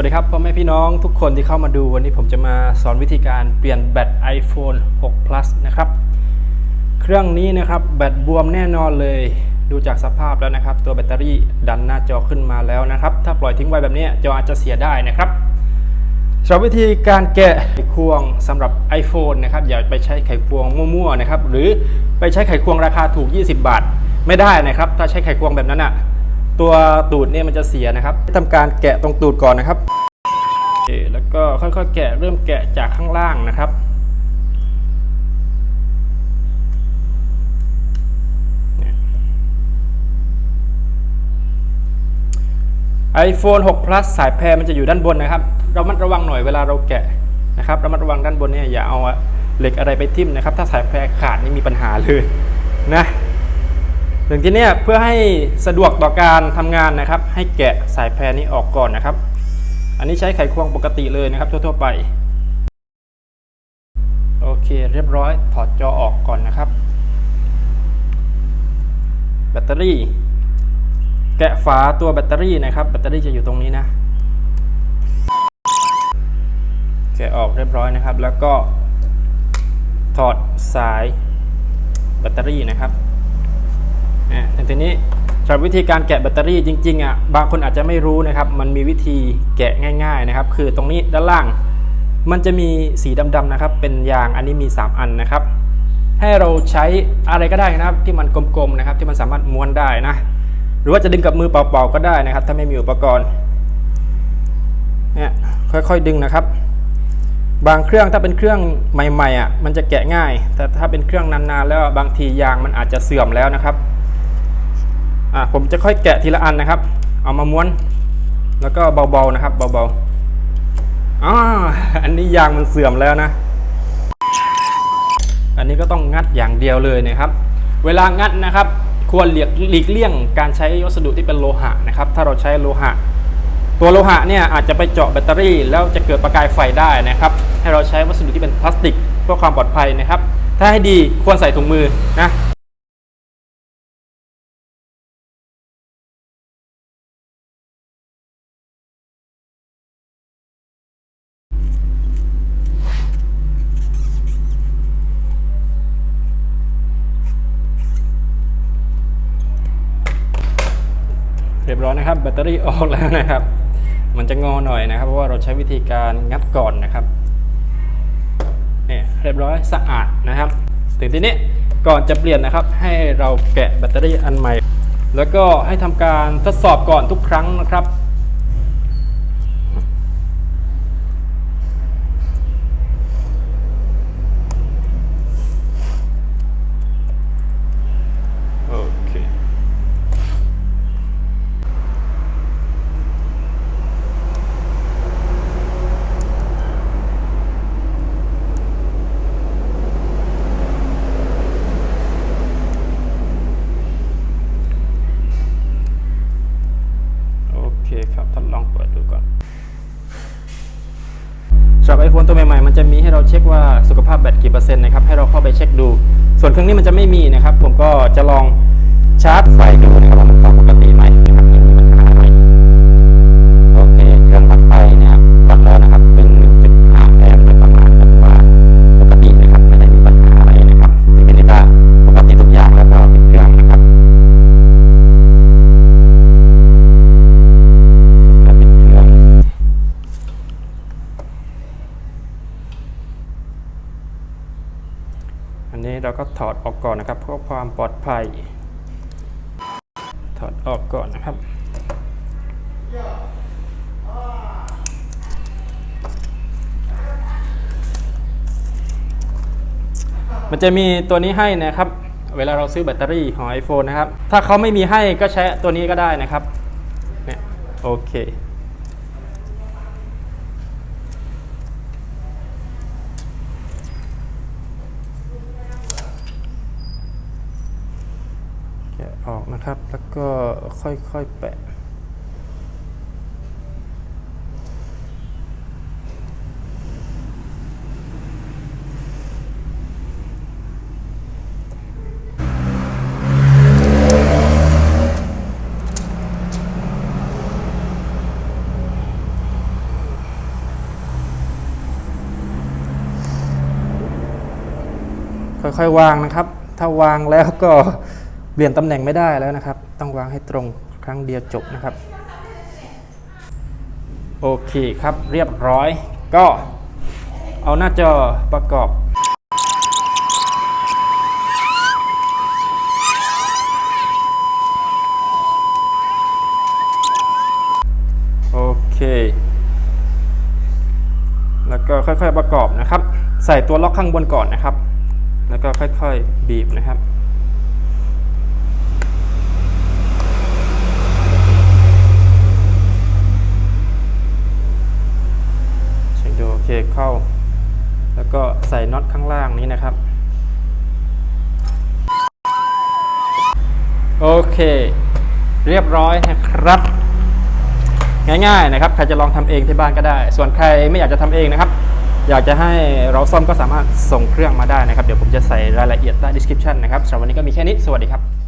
วัสดีครับพ่อแม่พี่น้องทุกคนที่เข้ามาดูวันนี้ผมจะมาสอนวิธีการเปลี่ยนแบต iPhone 6 Plus นะครับ เครื่องนี้นะครับแบตบวมแน่นอนเลยดูจากสภาพแล้วนะครับ ตัวแบตเตอรี่ดันหน้าจอขึ้นมาแล้วนะครับ ถ้าปล่อยทิ้งไว้แบบนี้จออาจจะเสียได้นะครับสำหรับวิธีการแกะไขควงสำหรับ iPhone นะครับอย่าไปใช้ไขควงมั่วๆนะครับหรือไปใช้ไขควงราคาถูก 20 บาท ไม่ได้นะครับ ถ้าใช้ไขควงแบบนั้นอะ ตัวตูดเนี่ยมันจะเสียนะครับทำการแกะตรงตูดก่อนนะครับโอเคแล้วก็ค่อยๆแกะเริ่มแกะจากข้างล่างนะครับเนี่ย iPhone 6 Plus สายแพรมันจะอยู่ด้านบนนะครับ เรามัดระวังหน่อยเวลาเราแกะนะครับเรามัดระวังด้านบนเนี่ยอย่าเอาเหล็กอะไรไปทิ่มนะครับ ถ้าสายแพรขาดนี่มีปัญหาเลยนะ ถึงที่นี้เพื่อให้สะดวกต่อการทำงานนะครับ ให้แกะสายแพรนี้ออกก่อนนะครับ อันนี้ใช้ไขควงปกติเลยนะครับทั่วๆไป โอเคเรียบร้อยถอดจอออกก่อนนะครับ แบตเตอรี่ แกะฝาตัวแบตเตอรี่นะครับ แบตเตอรี่จะอยู่ตรงนี้นะ แกะออกเรียบร้อยนะครับ แล้วก็ถอดสายแบตเตอรี่นะครับ อะแต่ทีนี้สำหรับวิธีการแกะแบตเตอรี่จริงๆอะบางคนอาจจะไม่รู้นะครับ มันมีวิธีแกะง่ายๆนะครับ คือตรงนี้ด้านล่าง มันจะมีสีดำๆนะครับ เป็นยางอันนี้มี 3 อันนะครับ ให้เราใช้อะไรก็ได้นะครับ ที่มันกลมๆนะครับ ที่มันสามารถม้วนได้นะ หรือว่าจะดึงกับมือเปล่าๆก็ได้นะครับ ถ้าไม่มีอุปกรณ์เนี่ยค่อยๆดึงนะครับ บางเครื่องถ้าเป็นเครื่องใหม่ๆอะมันจะแกะง่าย แต่ถ้าเป็นเครื่องนานๆ แล้วบางทียางมันอาจจะเสื่อมแล้วนะครับ อะผมจะค่อยแกะทีละอันนะครับ เอามาม้วน แล้วก็เบาๆนะครับ เบาๆอ๋ออันนี้ยางมันเสื่อมแล้วนะ อันนี้ก็ต้องงัดอย่างเดียวเลยนะครับ เวลางัดนะครับ ควรหลีกหลีกเลี่ยงการใช้วัสดุที่เป็นโลหะนะครับ ถ้าเราใช้โลหะ ตัวโลหะเนี่ยอาจจะไปเจาะแบตเตอรี่ แล้วจะเกิดประกายไฟได้นะครับ ให้เราใช้วัสดุที่เป็นพลาสติกเพื่อความปลอดภัยนะครับ ถ้าให้ดีควรใส่ถุงมือนะ ยบร้อยนะครับ แบตเตอรี่ออกแล้วนะครับ มันจะงอหน่อยนะครับ เพราะว่าเราใช้วิธีการงัดก่อนนะครับเนี่ยเรียบร้อยสะอาดนะครับ ถึงทีนี้ก่อนจะเปลี่ยนนะครับ ให้เราแกะแบตเตอรี่อันใหม่ แล้วก็ให้ทำการทดสอบก่อนทุกครั้งนะครับ โอเค โอเคครับทดลองเปิดดูก่อน สำหรับ iPhone ตัวใหม่ๆ มันจะมีให้เราเช็คว่าสุขภาพแบตกี่เปอร์เซ็นต์นะครับ ให้เราเข้าไปเช็คดู ส่วนเครื่องนี้มันจะไม่มีนะครับ ผมก็จะลองชาร์จไฟดูนะครับ ก็ถอดออกก่อนนะครับ เพื่อความปลอดภัย ถอดออกก่อนนะครับ มันจะมีตัวนี้ให้นะครับ เวลาเราซื้อแบตเตอรี่ของ iPhone นะครับ ถ้าเขาไม่มีให้ก็ใช้ตัวนี้ก็ได้นะครับเนี่ยโอเค อกนะครับ แล้วก็ค่อยๆแปะ ค่อยๆวางนะครับ ถ้าวางแล้วก็ เปลี่ยนตำแหน่งไม่ได้แล้วนะครับ ต้องวางให้ตรงครั้งเดียวจบนะครับ โอเคครับเรียบร้อย ก็เอาหน้าจอประกอบโอเค แล้วก็ค่อยๆประกอบนะครับ ใส่ตัวล็อกข้างบนก่อนนะครับ แล้วก็ค่อยๆบีบนะครับ เช็คดูโอเคเข้า แล้วก็ ใส่น็อตข้างล่างนี้นะครับ โอเค เรียบร้อยนะครับ ง่ายๆนะครับ ใครจะลองทำเองที่บ้านก็ได้ ส่วนใครไม่อยากจะทำเองนะครับ อยากจะให้เราซ่อมก็สามารถส่งเครื่องมาได้นะครับ เดี๋ยวผมจะใส่รายละเอียดใต้ description นะครับสำหรับวันนี้ก็มีแค่นี้ สวัสดีครับ